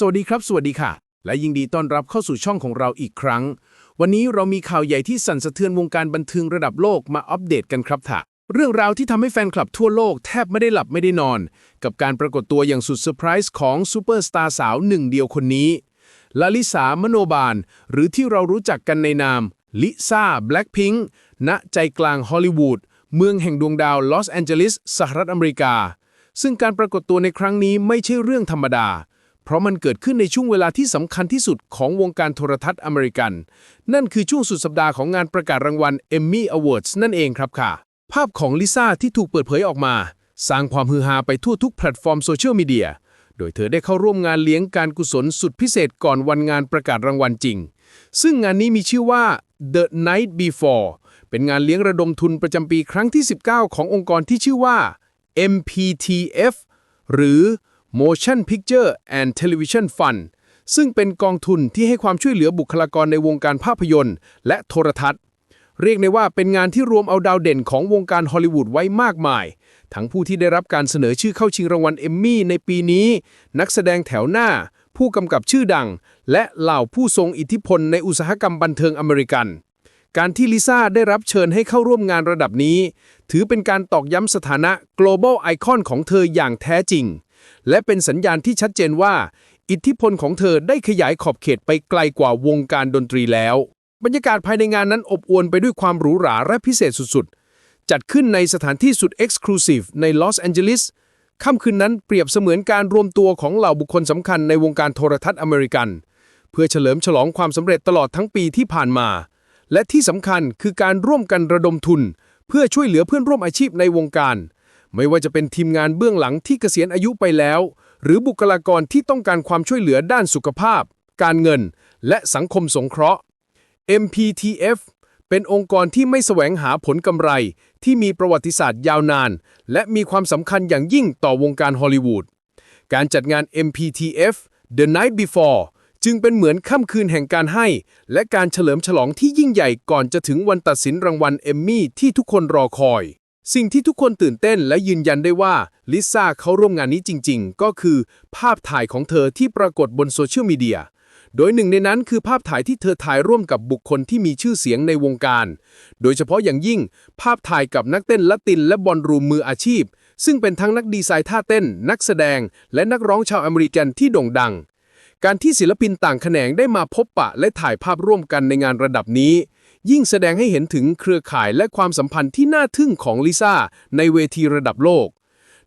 สวัสดีครับ สวัสดีค่ะ และยินดีต้อนรับเข้าสู่ช่องของเราอีกครั้ง วันนี้เรามีข่าวใหญ่ที่สั่นสะเทือนวงการบันเทิงระดับโลกมาอัปเดตกันครับท่ะ เรื่องราวที่ทำให้แฟนคลับทั่วโลกแทบไม่ได้หลับไม่ได้นอน กับการปรากฏตัวอย่างสุดเซอร์ไพรส์ของซูเปอร์สตาร์สาวหนึ่งเดียวคนนี้ลาลิสามโนบาล หรือที่เรารู้จักกันในนามลิซ่าแบล็ p พิงค์ณใจกลางฮอลลีวูดเมืองแห่งดวงดาวลอสแอนเจลิสสหรัฐอเมริกา ซึ่งการปรากฏตัวในครั้งนี้ไม่ใช่เรื่องธรรมดา เพราะมันเกิดขึ้นในช่วงเวลาที่สำคัญที่สุดของวงการโทรทัศน์อเมริกัน นั่นคือช่วงสุดสัปดาห์ของงานประกาศรางวัล Emmy Awards นั่นเองครับค่ะ ภาพของลิซ่าที่ถูกเปิดเผยออกมา สร้างความฮือฮาไปทั่วทุกแพลตฟอร์มโซเชียลมีเดีย โดยเธอได้เข้าร่วมงานเลี้ยงการกุศลสุดพิเศษก่อนวันงานประกาศรางวัลจริง ซึ่งงานนี้มีชื่อว่า The Night Before เป็นงานเลี้ยงระดมทุนประจำปีครั้งที่ 19 ขององค์กรที่ชื่อว่า MPTF หรือ Motion Picture and Television Fund ซึ่งเป็นกองทุนที่ให้ความช่วยเหลือบุคลากรในวงการภาพยนตร์ และโทรทัศน์ เรียกได้ว่าเป็นงานที่รวมเอาดาวเด่นของวงการฮอลลีวูดไว้มากมาย ทั้งผู้ที่ได้รับการเสนอชื่อเข้าชิงรางวัลเอมมี่ในปีนี้ นักแสดงแถวหน้า ผู้กำกับชื่อดัง และเหล่าผู้ทรงอิทธิพลในอุตสาหกรรมบันเทิงอเมริกัน การที่ลิซ่าได้รับเชิญให้เข้าร่วมงานระดับนี้ ถือเป็นการตอกย้ำสถานะ global icon ของเธออย่างแท้จริง และเป็นสัญญาณที่ชัดเจนว่า อิทธิพลของเธอได้ขยายขอบเขตไปไกลกว่าวงการดนตรีแล้ว บรรยากาศภายในงานนั้นอบอวลไปด้วยความหรูหราและพิเศษสุดๆ จัดขึ้นในสถานที่สุดเอ็กซ์คลูซีฟในลอสแอนเจลิสค่ำคืนนั้นเปรียบเสมือนการรวมตัวของเหล่าบุคคลสำคัญในวงการโทรทัศน์อเมริกัน เพื่อเฉลิมฉลองความสำเร็จตลอดทั้งปีที่ผ่านมา และที่สำคัญคือการร่วมกันระดมทุน เพื่อช่วยเหลือเพื่อนร่วมอาชีพในวงการ ไม่ว่าจะเป็นทีมงานเบื้องหลังที่เกษียณอายุไปแล้ว หรือบุคลากรที่ต้องการความช่วยเหลือด้านสุขภาพ การเงิน และสังคมสงเคราะห์ MPTF เป็นองค์กรที่ไม่แสวงหาผลกำไร ที่มีประวัติศาสตร์ยาวนาน และมีความสำคัญอย่างยิ่งต่อวงการฮอลลีวูด การจัดงาน MPTF The Night Before จึงเป็นเหมือนค่ำคืนแห่งการให้ และการเฉลิมฉลองที่ยิ่งใหญ่ก่อนจะถึงวันตัดสินรางวัลเอมมี่ที่ทุกคนรอคอย สิ่งที่ทุกคนตื่นเต้นและยืนยันได้ว่าลิซ่าเขาร่วมงานนี้จริง ๆ ก็คือ ภาพถ่ายของเธอที่ปรากฏบนโซเชียลมีเดีย โดยหนึ่งในนั้นคือภาพถ่ายที่เธอถ่ายร่วมกับบุคคลที่มีชื่อเสียงในวงการ โดยเฉพาะอย่างยิ่ง ภาพถ่ายกับนักเต้นละตินและบอลรูมมืออาชีพ ซึ่งเป็นทั้งนักดีไซน์ท่าเต้น นักแสดง และนักร้องชาวอเมริกันที่โด่งดัง การที่ศิลปินต่างแขนงได้มาพบปะและถ่ายภาพร่วมกันในงานระดับนี้ ยิ่งแสดงให้เห็นถึงเครือข่ายและความสัมพันธ์ที่น่าทึ่งของลิซ่าในเวทีระดับโลก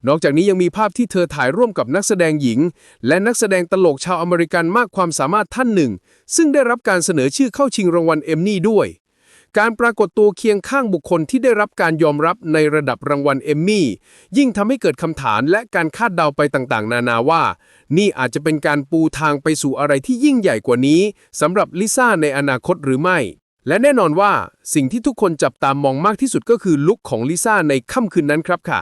นอกจากนี้ยังมีภาพที่เธอถ่ายร่วมกับนักแสดงหญิง และนักแสดงตลกชาวอเมริกันมากความสามารถท่านหนึ่ง ซึ่งได้รับการเสนอชื่อเข้าชิงรางวัลเอมมี่ด้วย การปรากฏตัวเคียงข้างบุคคลที่ได้รับการยอมรับในระดับรางวัลเอมมี่ยิ่งทำให้เกิดคำถามและการคาดเดาไปต่างๆ นานาว่า นี่อาจจะเป็นการปูทางไปสู่อะไรที่ยิ่งใหญ่กว่านี้สำหรับลิซ่าในอนาคตหรือไม่ และแน่นอนว่าสิ่งที่ทุกคนจับตามมองมากที่สุดก็คือลุคของลิซ่าในค่ำคืนนั้นครับค่ะ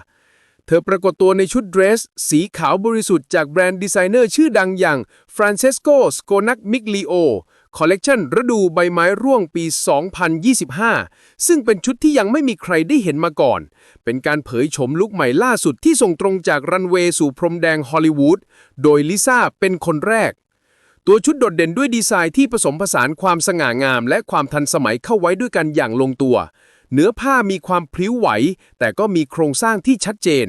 เธอปรากฏตัวในชุดเดรส สีขาวบริสุทธิ์จากแบรนด์ดีไซเนอร์ชื่อดังอย่าง Francesco Sconac Miglio คอลเลกชันฤดูใบไม้ร่วงปี 2025 ซึ่งเป็นชุดที่ยังไม่มีใครได้เห็นมาก่อน เป็นการเผยโฉมลุคใหม่ล่าสุดที่ส่งตรงจากรันเวย์สู่พรมแดงฮอลลีวูด โดยลิซ่าเป็นคนแรก ตัวชุดโดดเด่นด้วยดีไซน์ที่ผสมผสานความสง่างาม และความทันสมัยเข้าไว้ด้วยกันอย่างลงตัว เนื้อผ้ามีความพลิ้วไหว แต่ก็มีโครงสร้างที่ชัดเจน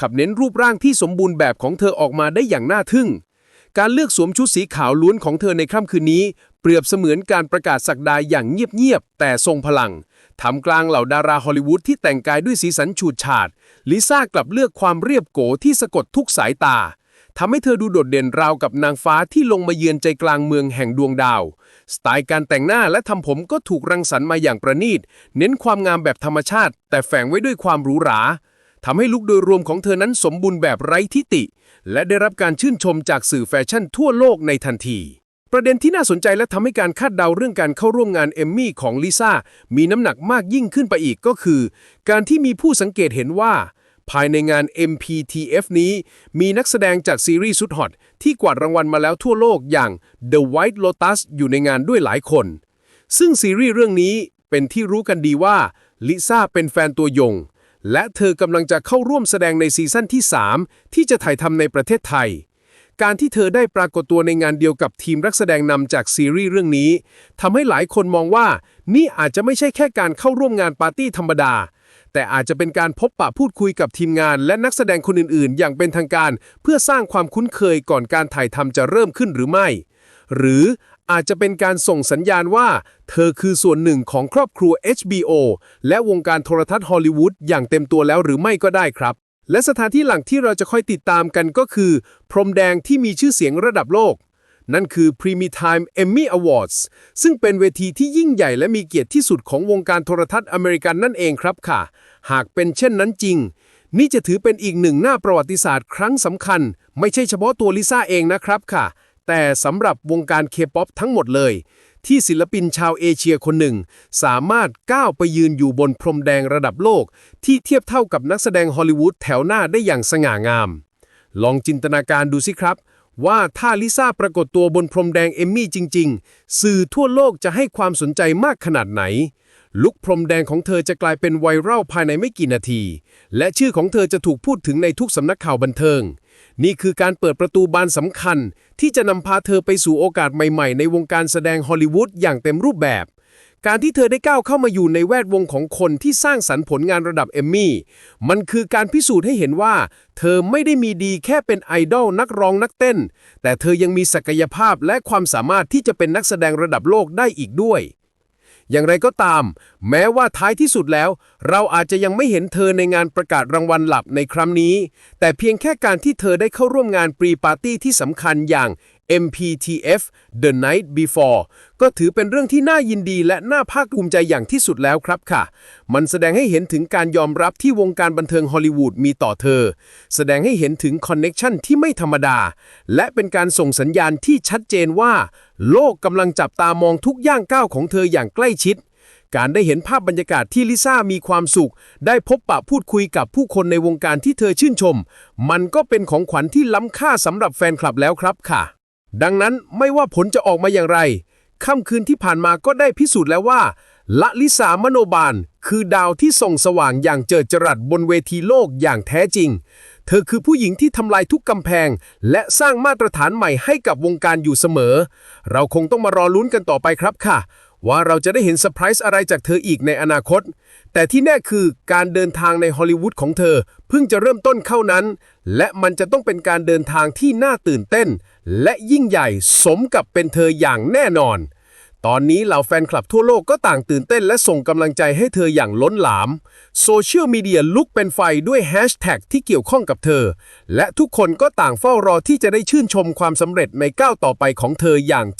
ขับเน้นรูปร่างที่สมบูรณ์แบบของเธอออกมาได้อย่างน่าทึ่ง การเลือกสวมชุดสีขาวล้วนของเธอในค่ำคืนนี้ เปรียบเสมือนการประกาศสักดาอย่างเงียบๆแต่ทรงพลังทำกลางเหล่าดาราฮอลลีวูดที่แต่งกายด้วยสีสันฉูดฉาดลิซ่ากลับเลือกความเรียบโกที่สะกดทุกสายตา ทำให้เธอดูโดดเด่นราวกับนางฟ้าที่ลงมาเยือนใจกลางเมืองแห่งดวงดาว สไตล์การแต่งหน้าและทำผมก็ถูกรังสรรค์มาอย่างประณีต เน้นความงามแบบธรรมชาติ แต่แฝงไว้ด้วยความหรูหราทำให้ลุคโดยรวมของเธอนั้นสมบูรณ์แบบไร้ทิติและได้รับการชื่นชมจากสื่อแฟชั่นทั่วโลกในทันที ประเด็นที่น่าสนใจและทำให้การคาดเดาเรื่องการเข้าร่วมงานเอมมี่ของลิซ่ามีน้ำหนักมากยิ่งขึ้นไปอีกก็คือ การที่มีผู้สังเกตเห็นว่า ภายในงาน MPTF นี้ มีนักแสดงจากซีรีส์สุดฮอตที่กวาดรางวัลมาแล้วทั่วโลกอย่าง The White Lotus อยู่ในงานด้วยหลายคน ซึ่งซีรีส์เรื่องนี้เป็นที่รู้กันดีว่าลิซ่าเป็นแฟนตัวยง และเธอกำลังจะเข้าร่วมแสดงในซีซั่นที่ 3 ที่จะถ่ายทำในประเทศไทย การที่เธอได้ปรากฏตัวในงานเดียวกับทีมนักแสดงนำจากซีรีส์เรื่องนี้ทำให้หลายคนมองว่า นี่อาจจะไม่ใช่แค่การเข้าร่วมงานปาร์ตี้ธรรมดา แต่อาจจะเป็นการพบปะพูดคุยกับทีมงาน และนักแสดงคนอื่นๆ อย่างเป็นทางการ เพื่อสร้างความคุ้นเคยก่อนการถ่ายทำจะเริ่มขึ้นหรือไม่ หรืออาจจะเป็นการส่งสัญญาณว่า เธอคือส่วนหนึ่งของครอบครัว HBO และวงการโทรทัศน์ฮอลลีวูดอย่างเต็มตัวแล้วหรือไม่ก็ได้ครับ และสถานที่หลังที่เราจะค่อยติดตามกันก็คือ พรมแดงที่มีชื่อเสียงระดับโลก นั่นคือ Primetime Emmy Awards ซึ่งเป็นเวทีที่ยิ่งใหญ่และมีเกียรติที่สุดของวงการโทรทัศน์อเมริกันนั่นเองครับค่ะ หากเป็นเช่นนั้นจริง นี่จะถือเป็นอีกหนึ่งหน้าประวัติศาสตร์ครั้งสำคัญ ไม่ใช่เฉพาะตัวลิซ่าเองนะครับค่ะ แต่สำหรับวงการเคป๊อปทั้งหมดเลย ที่ศิลปินชาวเอเชียคนหนึ่ง สามารถก้าวไปยืนอยู่บนพรมแดงระดับโลก ที่เทียบเท่ากับนักแสดงฮอลลีวูดแถวหน้าได้อย่างสง่างาม ลองจินตนาการดูสิครับ ว่าถ้าลิซ่าปรากฏตัวบนพรมแดงเอมมี่จริง ๆ สื่อทั่วโลกจะให้ความสนใจมากขนาดไหน ลุกพรมแดงของเธอจะกลายเป็นไวรัลภายในไม่กี่นาที และชื่อของเธอจะถูกพูดถึงในทุกสำนักข่าวบันเทิง นี่คือการเปิดประตูบานสำคัญ ที่จะนำพาเธอไปสู่โอกาสใหม่ๆ ในวงการแสดงฮอลลีวูดอย่างเต็มรูปแบบ การที่เธอได้ก้าวเข้ามาอยู่ในแวดวงของคนที่สร้างสรรค์ผลงานระดับเอมมี่ มันคือการพิสูจน์ให้เห็นว่า เธอไม่ได้มีดีแค่เป็นไอดอลนักร้องนักเต้น แต่เธอยังมีศักยภาพและความสามารถที่จะเป็นนักแสดงระดับโลกได้อีกด้วย อย่างไรก็ตาม แม้ว่าท้ายที่สุดแล้ว เราอาจจะยังไม่เห็นเธอในงานประกาศรางวัลหลับในครั้งนี้ แต่เพียงแค่การที่เธอได้เข้าร่วมงานปรีปาร์ตี้ที่สำคัญอย่าง MPTF The Night Before ก็ถือเป็นเรื่องที่น่ายินดีและน่าภาคภูมิใจอย่างที่สุดแล้วครับค่ะ มันแสดงให้เห็นถึงการยอมรับที่วงการบันเทิงฮอลลีวูดมีต่อเธอ แสดงให้เห็นถึงคอนเน็กชันที่ไม่ธรรมดา และเป็นการส่งสัญญาณที่ชัดเจนว่า โลกกำลังจับตามองทุกย่างก้าวของเธออย่างใกล้ชิดการได้เห็นภาพบรรยากาศที่ลิซ่ามีความสุข ได้พบปะพูดคุยกับผู้คนในวงการที่เธอชื่นชม มันก็เป็นของขวัญที่ล้ำค่าสำหรับแฟนคลับแล้วครับค่ะ ดังนั้นไม่ว่าผลจะออกมาอย่างไร ค่ำคืนที่ผ่านมาก็ได้พิสูจน์แล้วว่า ละลิสามโนบาล คือดาวที่ส่องสว่างอย่างเจิดจรัสบนเวทีโลกอย่างแท้จริง เธอคือผู้หญิงที่ทำลายทุกกำแพง และสร้างมาตรฐานใหม่ให้กับวงการอยู่เสมอ เราคงต้องมารอลุ้นกันต่อไปครับค่ะ ว่าเราจะได้เห็นเซอร์ไพรส์อะไรจากเธออีกในอนาคต แต่ที่แน่คือการเดินทางในฮอลลีวูดของเธอเพิ่งจะเริ่มต้นเข้านั้น และมันจะต้องเป็นการเดินทางที่น่าตื่นเต้น และยิ่งใหญ่สมกับเป็นเธออย่างแน่นอน ตอนนี้เหล่าแฟนคลับทั่วโลกก็ต่างตื่นเต้น และส่งกำลังใจให้เธออย่างล้นหลาม โซเชียลมีเดียลุกเป็นไฟด้วยแฮชแท็กที่เกี่ยวข้องกับเธอ และทุกคนก็ต่างเฝ้ารอที่จะได้ชื่นชมความสำเร็จในก้าวต่อไปของเธออย่างใจ